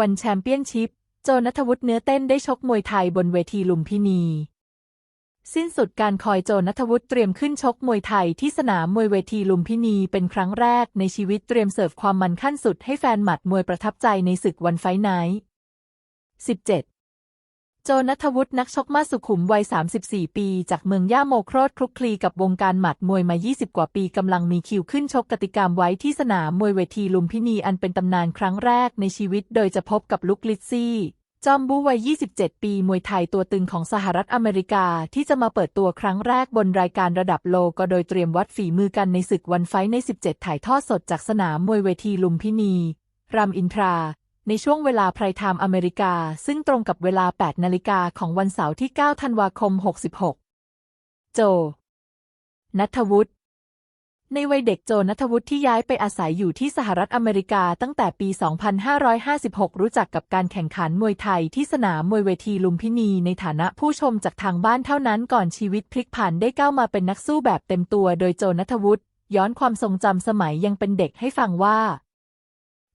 วันแชมเปี้ยนชิพ โจนัทวุฒิเนื้อเต้นได้ชกมวยไทยบนเวทีลุมพินี สิ้นสุดการคอยโจนัทวุฒิเตรียมขึ้นชกมวยไทยที่สนามมวยเวทีลุมพินีเป็นครั้งแรกในชีวิตเตรียมเสิร์ฟความมันขั้นสุดให้แฟนหมัดมวยประทับใจในศึกวันไฟไนท์17 จนัทวุฒินักชกมาสุขุมวัย 34 ปี จากเมืองย่าโมโครดคลุกคลีกับวงการหมัดมวยมา 20 กว่าปีกำลังมีคิวขึ้นชกกติกามไว้ที่สนามมวยเวทีลุมพินีอันเป็นตำนานครั้งแรกในชีวิต โดยจะพบกับลุกลิซซี่ จอมบูวัย 27 ปี มวยไทยตัวตึงของสหรัฐอเมริกาที่จะมาเปิดตัวครั้งแรกบนรายการระดับโลก็โดยเตรียมวัดฝีมือกันในศึกวันไฟใน 17 ถ่ายทอดสดจากสนามมวยเวทีลุมพินีรามอินทรา ในช่วงเวลาไพรไทม์อเมริกา ซึ่งตรงกับเวลา 8 นาฬิกาของวันเสาร์ที่ 9 ธันวาคม 66 โจ นัทวุฒิในวัยเด็กโจนัทวุฒิที่ย้ายไปอาศัยอยู่ที่สหรัฐอเมริกาตั้งแต่ปี 2556 รู้จักกับการแข่งขันมวยไทยที่สนามมวยเวทีลุมพินีในฐานะผู้ชมจากทางบ้านเท่านั้นก่อนชีวิตพลิกผันได้ก้าวมาเป็นนักสู้แบบเต็มตัว โดยโจนัทวุฒิย้อนความทรงจำสมัยยังเป็นเด็กให้ฟังว่า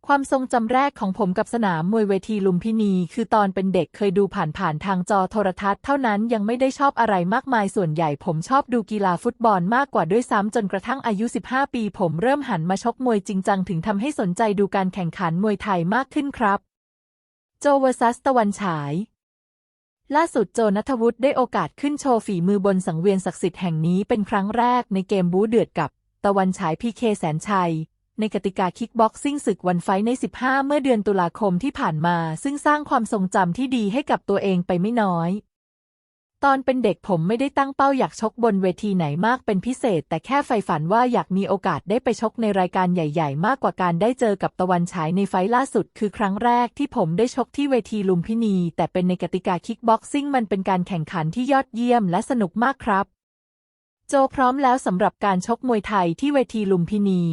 ความทรงจำแรกของผมกับสนามมวยเวทีลุมพินี คือตอนเป็นเด็กเคยดูผ่านๆทางจอโทรทัศน์เท่านั้นยังไม่ได้ชอบอะไรมากมายส่วนใหญ่ผมชอบดูกีฬาฟุตบอลมากกว่าด้วยซ้ำจนกระทั่งอายุ 15 ปี ผมเริ่มหันมาชกมวยจริงจังถึงทำให้สนใจดูการแข่งขันมวยไทยมากขึ้นครับ โจวซัสตะวันฉาย ล่าสุดโจนัทวุฒิได้โอกาสขึ้นโชว์ฝีมือบนสังเวียนศักดิ์สิทธิ์แห่งนี้เป็นครั้งแรกในเกมบู๊เดือดกับ ตะวันฉายพีเคแสนชัย ในกติกาคิกบ็อกซิ่งศึกวันไฟใน 15 เมื่อเดือนตุลาคมที่ผ่านมา ซึ่งสร้างความทรงจำที่ดีให้กับตัวเองไปไม่น้อย ตอนเป็นเด็กผมไม่ได้ตั้งเป้าอยากชกบนเวทีไหนมากเป็นพิเศษ แต่แค่ใฝ่ฝันว่าอยากมีโอกาสได้ไปชกในรายการใหญ่ ๆ มากกว่าการได้เจอกับตะวันฉายในไฟล่าสุด คือครั้งแรกที่ผมได้ชกที่เวทีลุมพินี แต่เป็นในกติกาคิกบ็อกซิ่งมันเป็นการแข่งขันที่ยอดเยี่ยมและสนุกมากครับ โจพร้อมแล้วสำหรับการชกมวยไทยที่เวทีลุมพินี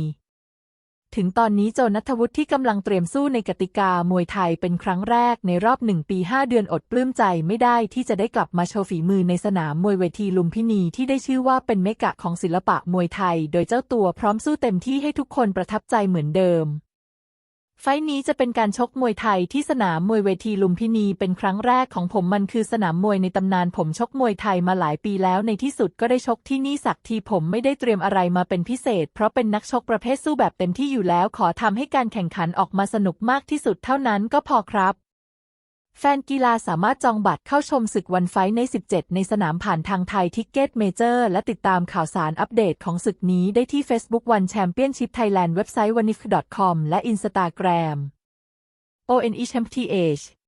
ถึงตอนนี้โจนัทวุฒิที่กำลังเตรียมสู้ในกติกามวยไทยเป็นครั้งแรกในรอบหนึ่งปีห้าเดือนอดปลื้มใจไม่ได้ที่จะได้กลับมาโชว์ฝีมือในสนามมวยเวทีลุมพินีที่ได้ชื่อว่าเป็นเมกะของศิลปะมวยไทย โดยเจ้าตัวพร้อมสู้เต็มที่ให้ทุกคนประทับใจเหมือนเดิม ไฟนี้จะเป็นการชกมวยไทยที่สนามมวยเวทีลุมพินีเป็นครั้งแรกของผมมันคือสนามมวยในตำนานผมชกมวยไทยมาหลายปีแล้วในที่สุดก็ได้ชกที่นี่สักทีผมไม่ได้เตรียมอะไรมาเป็นพิเศษ เพราะเป็นนักชกประเภทสู้แบบเต็มที่อยู่แล้วขอทำให้การแข่งขันออกมาสนุกมากที่สุดเท่านั้นก็พอครับ แฟนกีฬาสามารถจองบัตรเข้าชมศึกวันไฟใน 17 ในสนามผ่านทางไทยทิกเก็ตเมเจอร์และติดตามข่าวสารอัปเดตของศึกนี้ได้ที่ Facebook วันแชมเปี้ยนชิพไทยแลนด์เว็บไซต์ wanif.com และ Instagram ONE Championship